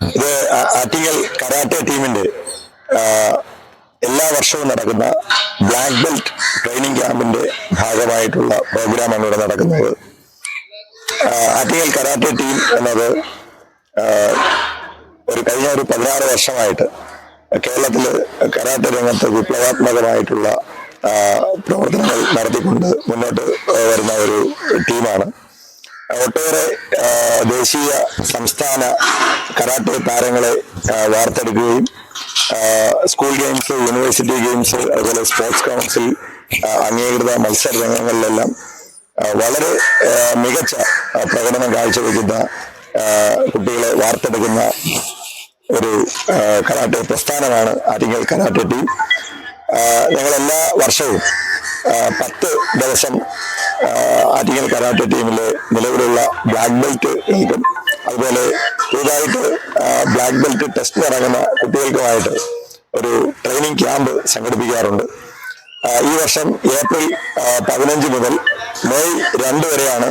ഇത് ആറ്റിങ്ങൽ കരാട്ടെ ടീമിന്റെ എല്ലാ വർഷവും നടക്കുന്ന ബ്ലാക്ക് ബെൽറ്റ് ട്രെയിനിങ് ക്യാമ്പിന്റെ ഭാഗമായിട്ടുള്ള പ്രോഗ്രാമാണ് ഇവിടെ നടക്കുന്നത്. ആറ്റിങ്ങൽ കരാട്ടെ ടീം എന്നത് ഒരു കഴിഞ്ഞ ഒരു പതിനാറ് വർഷമായിട്ട് കേരളത്തിൽ കരാട്ടെ രംഗത്ത് വിപ്ലവാത്മകമായിട്ടുള്ള പ്രവർത്തനങ്ങൾ നടത്തിക്കൊണ്ട് മുന്നോട്ട് വരുന്ന ഒരു ടീമാണ്. ഒട്ടേറെ ദേശീയ സംസ്ഥാന കരാട്ടെ താരങ്ങളെ വാർത്തെടുക്കുകയും സ്കൂൾ ഗെയിംസ് യൂണിവേഴ്സിറ്റി ഗെയിംസ് അതുപോലെ സ്പോർട്സ് കൗൺസിൽ അംഗീകൃത മത്സര രംഗങ്ങളിലെല്ലാം വളരെ മികച്ച പ്രകടനം കാഴ്ചവെക്കുന്ന കുട്ടികളെ വാർത്തെടുക്കുന്ന ഒരു കരാട്ടെ പ്രസ്ഥാനമാണ് അരിങ്ങൽ കരാട്ടെ ടീം. ഞങ്ങൾ എല്ലാ വർഷവും പത്ത് ദിവസം അധികം കരാട്ടെ ടീമിലെ നിലവിലുള്ള ബ്ലാക്ക് ബെൽറ്റ് നൽകും അതുപോലെ പുതുതായിട്ട് ബ്ലാക്ക് ബെൽറ്റ് ടെസ്റ്റ് ഇറങ്ങുന്ന കുട്ടികൾക്കുമായിട്ട് ഒരു ട്രെയിനിങ് ക്യാമ്പ് സംഘടിപ്പിക്കാറുണ്ട്. ഈ വർഷം ഏപ്രിൽ പതിനഞ്ച് മുതൽ മെയ് രണ്ട് വരെയാണ്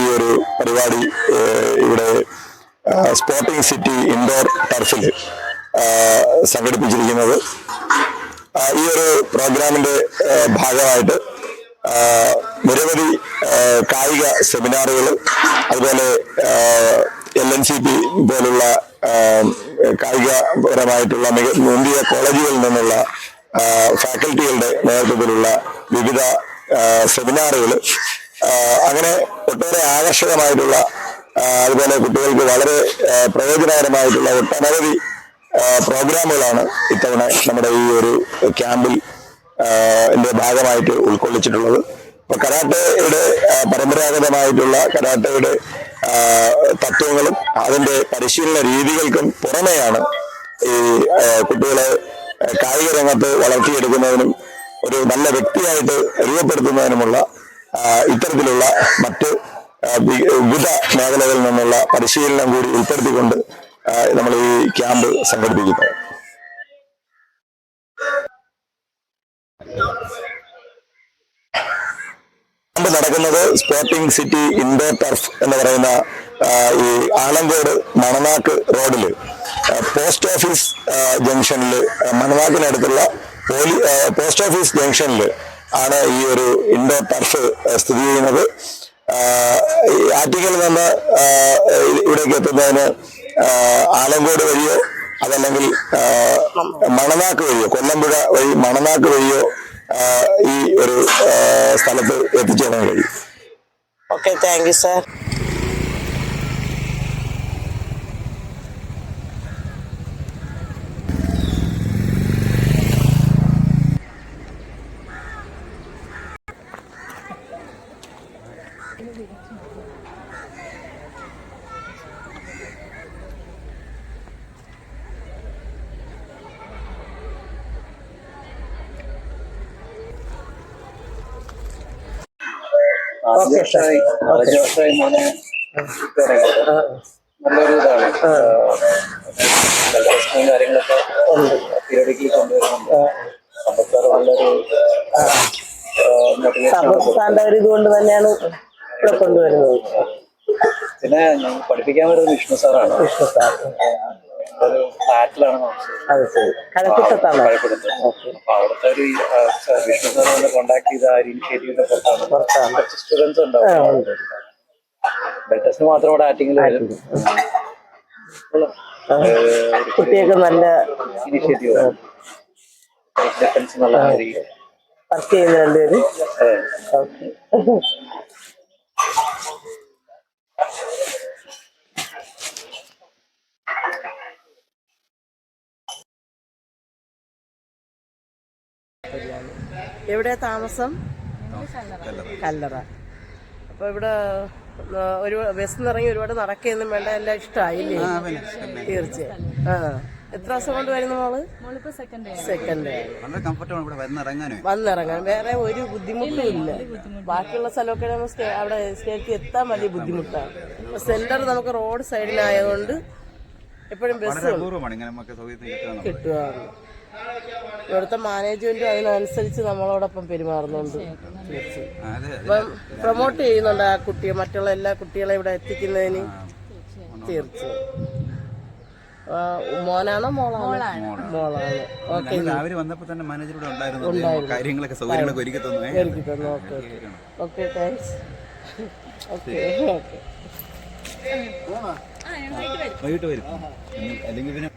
ഈ ഒരു പരിപാടി ഇവിടെ സ്പോർട്ടിംഗ് സിറ്റി ഇൻഡോർ ടർഫിൽ സംഘടിപ്പിച്ചിരിക്കുന്നത്. ഈ ഒരു പ്രോഗ്രാമിന്റെ ഭാഗമായിട്ട് നിരവധി കായിക സെമിനാറുകൾ അതുപോലെ എൽ എൻ സി പി പോലുള്ള കായികപരമായിട്ടുള്ള മിക മുന്തിയ കോളേജുകളിൽ നിന്നുള്ള ഫാക്കൽറ്റികളുടെ നേതൃത്വത്തിലുള്ള വിവിധ സെമിനാറുകൾ അങ്ങനെ ഒട്ടേറെ ആകർഷകമായിട്ടുള്ള അതുപോലെ കുട്ടികൾക്ക് വളരെ പ്രയോജനകരമായിട്ടുള്ള ഒട്ടനവധി പ്രോഗ്രാമുകളാണ് ഇത്തവണ നമ്മുടെ ഈ ഒരു ക്യാമ്പിൽ എന്റെ ഭാഗമായിട്ട് ഉൾക്കൊള്ളിച്ചിട്ടുള്ളത്. അപ്പൊ കരാട്ടയുടെ പരമ്പരാഗതമായിട്ടുള്ള കരാട്ടയുടെ തത്വങ്ങളും അതിന്റെ പരിശീലന രീതികൾക്കും പുറമെയാണ് ഈ കുട്ടികളെ കായിക രംഗത്ത് വളർത്തിയെടുക്കുന്നതിനും ഒരു നല്ല വ്യക്തിയായിട്ട് രൂപപ്പെടുത്തുന്നതിനുമുള്ള ഇത്തരത്തിലുള്ള മറ്റ് വിവിധ മേഖലകളിൽ നിന്നുള്ള പരിശീലനം കൂടി ഉൾപ്പെടുത്തിക്കൊണ്ട് നമ്മൾ ഈ ക്യാമ്പ് സംഘടിപ്പിക്കുന്നത് ക്യാമ്പ് നടക്കുന്നത് സ്പോർട്ടിംഗ് സിറ്റി ഇൻഡോർ ടർഫ് എന്ന് പറയുന്ന ഈ ആലങ്കോട് മണനാക്ക് റോഡിൽ. പോസ്റ്റ് ഓഫീസ് ജംഗ്ഷനിൽ മണനാക്കിനടുത്തുള്ള പോലീ പോസ്റ്റ് ഓഫീസ് ജംഗ്ഷനിൽ ആണ് ഈ ഒരു ഇൻഡോർ ടർഫ് സ്ഥിതി ചെയ്യുന്നത്. ആറ്റിക്കൽ നിന്ന് ഇവിടേക്ക് എത്തുന്നതിന് ആലങ്കോട് വഴിയോ അതല്ലെങ്കിൽ മണനാക്ക് വഴിയോ കൊല്ലമ്പുഴ വഴി മണനാക്ക് വഴിയോ ഈ ഒരു സ്ഥലത്ത് എത്തിച്ചേരാൻ കഴിയും ഓക്കെ താങ്ക് യു സാർ അഞ്ച് വർഷമായി അഞ്ച് വർഷമായി മോനെ ഇറങ്ങിയത് നല്ലൊരു ഇതാണ് ടെസ്റ്റും കാര്യങ്ങളൊക്കെ പീരിയഡിക്കലി കൊണ്ടുവരുന്നുണ്ട് സമ്പത്താറ് നല്ലൊരു മോട്ടിവേഷൻ സർവസ്ഥാന്റെ ഒരു ഇതുകൊണ്ട് തന്നെയാണ് ഇവിടെ കൊണ്ടുവരുന്നത്. പിന്നെ പഠിപ്പിക്കാൻ വരുന്നത് വിഷ്ണു സാറാണ്. വിഷ്ണു സാർ. ഒരു ഫ്ലാറ്റിലാണ് താമസിച്ചത്. അത് ശരി. കഴക്കൂട്ടത്താണ് മഴപ്പെടുത്ത് അപ്പൊ അവിടുത്തെ ഒരു വിഷ്ണു സാറിനെ കോണ്ടാക്ട് ചെയ്ത ആ ഒരു ഇനിഷ്യേറ്റീവിന്റെ പുറത്താണ്. പുറത്താണ്. കുറച്ച് സ്റ്റുഡൻസ് ആ, ഉണ്ടാവും ഉണ്ട്. ബ്ലഡ് ടെസ്റ്റിന് മാത്രം ഇവിടെ ആറ്റിങ്ങിൽ വരും. ആ, കുട്ടിയൊക്കെ നല്ല ഇനിഷ്യേറ്റീവ് ഡിഫൻസ് എന്നുള്ള രീതിയിൽ. വർക്ക് ചെയ്യുന്ന രണ്ടുപേര്. ഓക്കെ. എവിടെയാ താമസം? കല്ലറ. അപ്പൊ ഇവിടെ ഒരു ബസ് നിറങ്ങി ഒരുപാട് നടക്കുകയൊന്നും വേണ്ട എല്ലാം ഇഷ്ടമായില്ലേ തീർച്ചയായും. ആ. എത്ര ദിവസം കൊണ്ട് വരുന്നു മോൾ? സെക്കൻഡ് വന്നിറങ്ങാൻ. വേറെ ഒരു ബുദ്ധിമുട്ടും ഇല്ല. ബാക്കിയുള്ള സ്ഥലമൊക്കെ നമ്മൾ അവിടെ സ്റ്റേക്ക് എത്താൻ വലിയ ബുദ്ധിമുട്ടാണ്. സെന്റർ നമുക്ക് റോഡ് സൈഡിലായതുകൊണ്ട് എപ്പോഴും ബസ് കിട്ടുകയാണ് ഇവിടുത്തെ മാനേജ്മെന്റും അതിനനുസരിച്ച് നമ്മളോടൊപ്പം പെരുമാറുന്നുണ്ട്. അപ്പം പ്രൊമോട്ട് ചെയ്യുന്നുണ്ട് ആ കുട്ടിയെ മറ്റുള്ള എല്ലാ കുട്ടികളെ ഇവിടെ എത്തിക്കുന്നതിന്. തീർച്ചയായും. ആ, മോനാണോ മോളാണോ? മോളാണ്. ഓക്കെ ഞങ്ങൾ രാവിലെ വന്നപ്പോ തന്നെ മാനേജർ ഇവിടെ ഉണ്ടായിരുന്നു. അദ്ദേഹം കാര്യങ്ങളൊക്കെ സൗകര്യങ്ങളൊക്കെ ഒരുക്കി തന്നു. ഏ. എനിക്ക് തന്നു. Okay okay. Okay thanks okay okay. വൈകിട്ട് വരും. അല്ലെങ്കിൽ പിന്നെ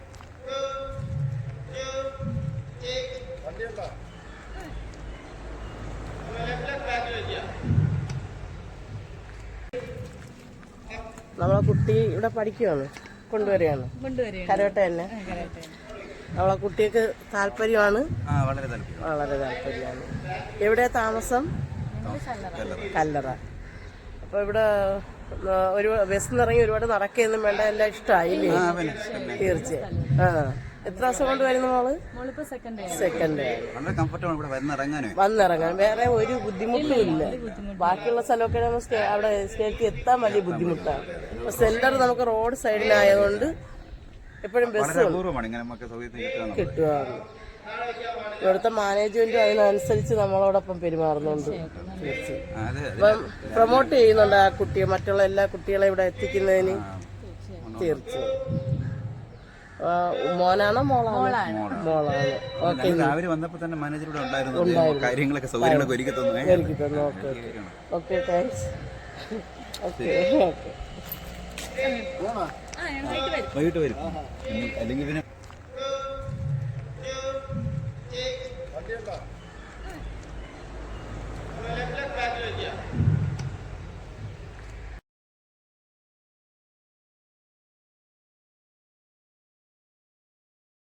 നമ്മളെ കുട്ടി ഇവിടെ പഠിക്കുവാണ് കൊണ്ടുവരികയാണ്. കരോട്ട തന്നെ. നമ്മളെ കുട്ടിക്ക് താല്പര്യമാണ്? ആ വളരെ താല്പര്യം. വളരെ താല്പര്യമാണ്. എവിടെ താമസം? കല്ലറ. അപ്പൊ ഇവിടെ ഒരു ബസ് ഇറങ്ങി ഒരുപാട് നടക്കുകയൊന്നും വേണ്ട എല്ലാം ഇഷ്ടമായില്ലേ ആ പിന്നെ പിന്നെ തീർച്ചയായും. ആ. എത്ര ദിവസം കൊണ്ട് വരുന്നു മോൾ? സെക്കൻഡ് വന്നിറങ്ങാൻ. വേറെ ഒരു ബുദ്ധിമുട്ടും ഇല്ല. ബാക്കിയുള്ള സ്ഥലമൊക്കെ നമ്മൾ അവിടെ സ്റ്റേക്ക് എത്താൻ വലിയ ബുദ്ധിമുട്ടാണ്. അപ്പൊ സെന്റർ നമുക്ക് റോഡ് സൈഡിലായതുകൊണ്ട് എപ്പോഴും ബസ് കിട്ടുകയാണ് ഇവിടുത്തെ മാനേജ്മെന്റും അതിനനുസരിച്ച് നമ്മളോടൊപ്പം പെരുമാറുന്നുണ്ട്. അപ്പം പ്രൊമോട്ട് ചെയ്യുന്നുണ്ട് ആ കുട്ടിയെ മറ്റുള്ള എല്ലാ കുട്ടികളെ ഇവിടെ എത്തിക്കുന്നതിന്. തീർച്ചയായും. മോനാണോ മോളാണോ? മോളാണ്. ഓക്കെ. ഞങ്ങൾ രാവിലെ വന്നപ്പോ തന്നെ മാനേജർ ഇവിടെ ഉണ്ടായിരുന്നു. കാര്യങ്ങളൊക്കെ സൗകര്യങ്ങളൊക്കെ ഒരുക്കി തന്നു. ഏ. എനിക്ക് തന്നു. Okay okay. Okay thanks okay okay. വൈകിട്ട് വരും. അല്ലെങ്കിൽ പിന്നെ